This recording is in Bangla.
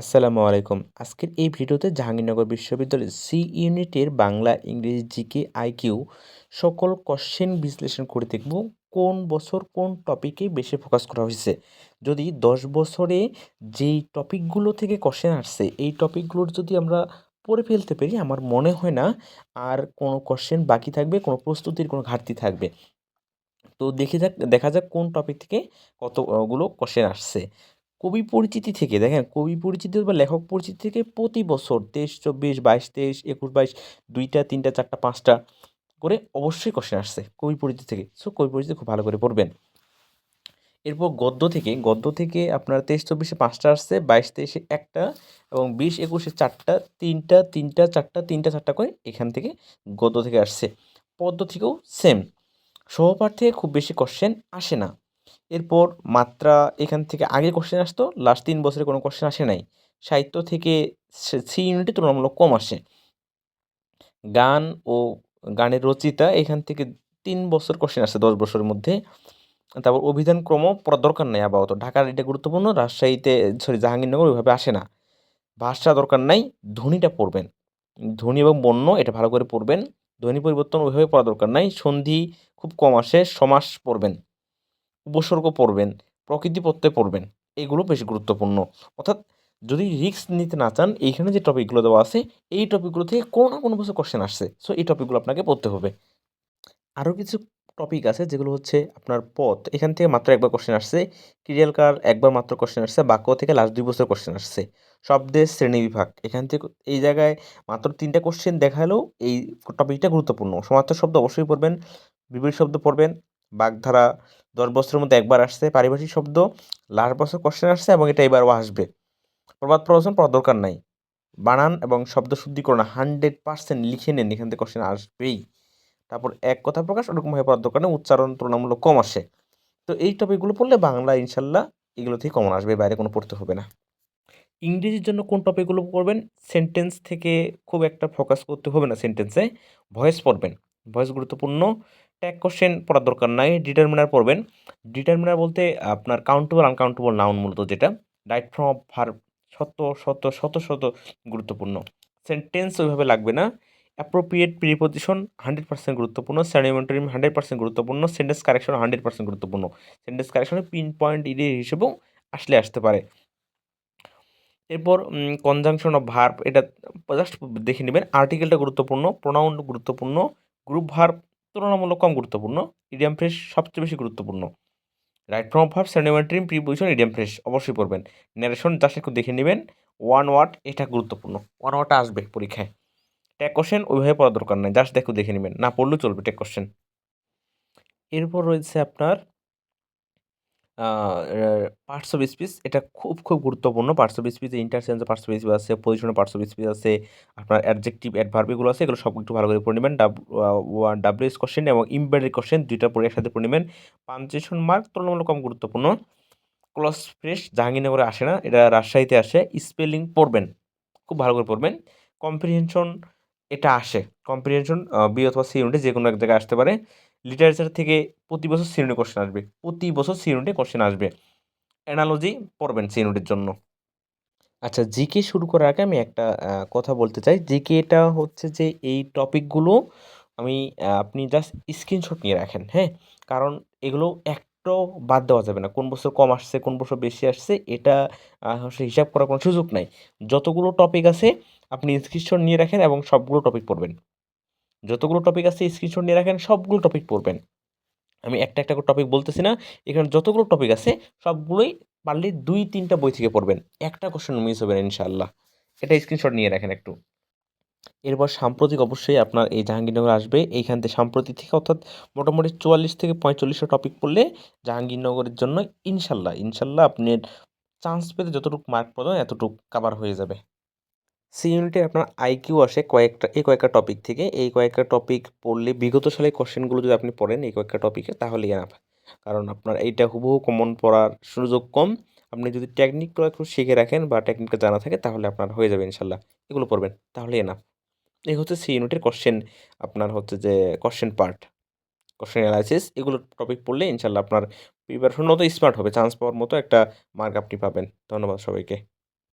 আসসালামু আলাইকুম। আজকের এই ভিডিওতে জাহাঙ্গীরনগর বিশ্ববিদ্যালয়ের সি ইউনিটের বাংলা, ইংরেজি, জিকে, আইকিউ সকল কোশ্চেন বিশ্লেষণ করে দেখব কোন বছর কোন টপিকে বেশি ফোকাস করা হয়েছে। যদি দশ বছরে যেই টপিকগুলো থেকে কোশ্চেন আসছে, এই টপিকগুলোর যদি আমরা পড়ে ফেলতে পারি, আমার মনে হয় না আর কোনো কোশ্চেন বাকি থাকবে, কোনো প্রস্তুতির কোনো ঘাটতি থাকবে। তো দেখে যাক, দেখা যাক কোন টপিক থেকে কতগুলো কোশ্চেন আসছে। কবি পরিচিতি থেকে, দেখেন, কবি পরিচিতি বা লেখক পরিচিতি থেকে প্রতি বছর তেইশ, চব্বিশ, বাইশ, তেইশ, একুশ, বাইশ, দুইটা, তিনটা, চারটা, পাঁচটা করে অবশ্যই কোশ্চেন আসছে কবি পরিচিতি থেকে। সো কবি পরিচিতি খুব ভালো করে পড়বেন। এরপর গদ্য থেকে গদ্য থেকে আপনার তেইশ, চব্বিশে পাঁচটা আসছে, বাইশ, তেইশে একটা এবং বিশ, একুশে চারটা, তিনটা তিনটা, চারটা তিনটা, চারটা করে এখান থেকে গদ্য থেকে আসছে। পদ্য থেকেও সেম সহপাঠ থেকে খুব বেশি কোশ্চেন আসে না। এরপর মাত্রা এখান থেকে আগে কোশ্চেন আসতো লাস্ট তিন বছরে কোনো কোশ্চেন আসে নাই। সাহিত্য থেকে সি ইউনিটে তুলনামূলক কম আসে। গান ও গানের রচিতা এখান থেকে তিন বছর কোশ্চেন আসে দশ বছরের মধ্যে। তারপর অভিধান ক্রম দরকার নেই আপাতত। ঢাকার এটা গুরুত্বপূর্ণ, রাজশাহীতে সরি জাহাঙ্গীরনগর ওইভাবে আসে না। ভাষা দরকার নাই, ধ্বনিটা পড়বেন। ধ্বনি এবং বন্য এটা ভালো করে পড়বেন। ধ্বনি পরিবর্তন ওইভাবে পড়া দরকার নাই। সন্ধি খুব কম আসে, সমাস পড়বেন। উপসর্গ পড়বেন, প্রকৃতি পড়বেন, এগুলো বেশ গুরুত্বপূর্ণ। অর্থাৎ যদি রিস্ক নিতে না চান, এইখানে যে টপিকগুলো দেওয়া আছে, এই টপিকগুলো থেকে কোনো না কোনো বছর কোশ্চেন আসছে। সো এই টপিকগুলো আপনাকে পড়তে হবে। আরও কিছু টপিক আছে যেগুলো হচ্ছে আপনার পথ। এখান থেকে মাত্র একবার কোশ্চেন আসছে। ক্রিয়ালকার একবার মাত্র কোশ্চেন আসছে। বাক্য থেকে লাস্ট দুই বছর কোশ্চেন আসছে। শব্দের শ্রেণি বিভাগ। এখান থেকে এই জায়গায় মাত্র তিনটা কোশ্চেন দেখালেও এই টপিকটা গুরুত্বপূর্ণ। সমার্থক শব্দ অবশ্যই পড়বেন, বিপরীত শব্দ পড়বেন, বাগধারা দশ বছরের মধ্যে একবার আসছে, পারিভাষিক শব্দ লাস্ট বছর কোশ্চেন আসছে এবং এটা এবারও আসবে। প্রবাদ প্রবচন পড়ার দরকার নাই। বানান এবং শব্দ শুদ্ধিকরণ হান্ড্রেড পার্সেন্ট লিখে নেন, এখান থেকে কোশ্চেন আসবেই। তারপর এক কথা প্রকাশ ওরকমভাবে পড়ার দরকার নেই, উচ্চারণ তুলনামূলক কম আসে। তো এই টপিকগুলো পড়লে বাংলা, ইনশাল্লাহ, এগুলো থেকে কমন আসবে, বাইরে কোনো পড়তে হবে না। ইংরেজির জন্য কোন টপিকগুলো পড়বেন? সেন্টেন্স থেকে খুব একটা ফোকাস করতে হবে না সেন্টেন্সে ভয়েস পড়বেন। ভয়েস গুরুত্বপূর্ণ। ট্যাগ কোশ্চেন পড়ার দরকার নাই ডিটারমিনার পড়বেন। ডিটারমিনার বলতে আপনার কাউন্টেবল আনকাউন্টেবল নাউন মূলত যেটা। রাইট ফ্রম অফ ভার শত শত শত শত গুরুত্বপূর্ণ। সেন্টেন্স ওইভাবে লাগবে না। অ্যাপ্রোপ্রিয়েট প্রিপোজিশন হান্ড্রেড পার্সেন্ট গুরুত্বপূর্ণ। স্যানিমেন্টারি হান্ড্রেড পার্সেন্ট গুরুত্বপূর্ণ। সেন্টেন্স কারেকশন হান্ড্রেড পার্সেন্ট গুরুত্বপূর্ণ। সেন্টেন্স কারেকশনে পিন পয়েন্ট ইডে হিসেবেও আসলে আসতে পারে। এরপর কনজাংশন অফ ভার্ব এটা জাস্ট দেখে নেবেন। আর্টিকেলটা গুরুত্বপূর্ণ প্রোনাউন গুরুত্বপূর্ণ। গ্রুপ ভার্ব তুলনামূলক কম গুরুত্বপূর্ণ। ইডিয়াম ফ্রেশ সবচেয়ে বেশি গুরুত্বপূর্ণ। Right from verb pre preposition idiom phrase অবশ্যই পড়বেন। ন্যারেশন জাস্ট একটু দেখে নেবেন। ওয়ান ওয়ার্ড এটা গুরুত্বপূর্ণ। ওয়ান ওয়ার্ডটা আসবে পরীক্ষায়। ট্যাগ কোশ্চেন ওইভাবে পড়া দরকার নেই। জাস্ট দেখো দেখে নেবেন। না পড়লেও চলবে ট্যাগ কোশ্চেন এরপর রয়েছে আপনার পার্টস অফ স্পিচ এটা খুব খুব গুরুত্বপূর্ণ। পার্টস অফ স্পিচে ইন্টারসেন্স পার্টস অফ স্পিচ আছে পজিশনে পার্টস অফ স্পিচ আছে, আপনার অ্যাডজেক্টিভ অ্যাডভার্ব এগুলো আছে, এগুলো সব একটু ভালো করে পড়ে নেবেন। ডাব্লিউ এস কোশ্চেন এবং ইম্বেডেড কোশ্চেন দুইটা পড়ে একসাথে পড়ে নেবেন। পাঞ্চেশন মার্ক তুলনামূলক কম গুরুত্বপূর্ণ। ক্লস ফ্রেশ জাহাঙ্গীরনগরে আসে না, এটা রাজশাহীতে আসে স্পেলিং পড়বেন, খুব ভালো করে পড়বেন। কম্প্রিহেনশন এটা আসে। কম্প্রিহেনশন বি অথবা সি ইউনিটে যে কোনো এক জায়গায় আসতে পারে। লিটারেচার থেকে প্রতি বছর সি ইউনিটে কোশ্চেন আসবে। প্রতি বছর সি ইউনিটে কোশ্চেন আসবে। অ্যানালজি পড়বেন সি ইউনিটের জন্য। আচ্ছা জিকে শুরু করার আগে আমি একটা কথা বলতে চাই। জিকে এটা হচ্ছে যে এই টপিকগুলো আমি আপনি জাস্ট স্ক্রিনশট নিয়ে রাখেন হ্যাঁ? কারণ এগুলো একটাও বাদ দেওয়া যাবে না। কোন বছর কম আসছে, কোন বছর বেশি আসছে, এটা হচ্ছে হিসাব করার কোনো সুযোগ নাই। যতগুলো টপিক আছে, আপনি স্ক্রিনশট নিয়ে রাখেন এবং সবগুলো টপিক পড়বেন। যতগুলো টপিক আছে স্ক্রিনশট নিয়ে রাখেন, সবগুলো টপিক পড়বেন। আমি একটা একটা করে টপিক বলতেছি না, এখানে যতগুলো টপিক আছে, সবগুলোই পারলে দুই, তিনটা বই থেকে পড়বেন। একটা কোশ্চেন মিস হবে না, ইনশাআল্লাহ। এটা স্ক্রিনশট নিয়ে রাখেন একটু। এরপর সাম্প্রতিক অবশ্যই আপনার এই জাহাঙ্গীরনগর আসবে। এইখান থেকে সাম্প্রতিক থেকে অর্থাৎ মোটামুটি চুয়াল্লিশ থেকে পঁয়তাল্লিশটা টপিক পড়লে জাহাঙ্গীরনগরের জন্য ইনশাল্লাহ ইনশাল্লাহ আপনার চান্স পেতে যতটুকু মার্ক পাবেন, এতটুকু কাভার হয়ে যাবে। সি ইউনিটে আপনার আইকিউ আসে কয়েকটা, এই কয়েকটা টপিক থেকে। এই কয়েকটা টপিক পড়লে বিগত সালের কোশ্চেনগুলো যদি আপনি পড়েন, এই কয়েকটা টপিকে তাহলে এনাফ কারণ আপনার এইটা হুবহু কমন পড়ার সুযোগ কম। আপনি যদি টেকনিকটা একটু শিখে রাখেন বা টেকনিকটা জানা থাকে, তাহলে আপনার হয়ে যাবে ইনশাল্লাহ। এগুলো পড়বেন, তাহলে এনাফ এই হচ্ছে সি ইউনিটের কোশ্চেন আপনার হচ্ছে যে কোশ্চেন পার্ট কোশ্চেন অ্যানালাইসিস এগুলো টপিক পড়লে ইনশাল্লাহ আপনার প্রিপারেশন মতো স্মার্ট হবে। চান্স পাওয়ার মতো একটা মার্ক আপনি পাবেন। ধন্যবাদ সবাইকে।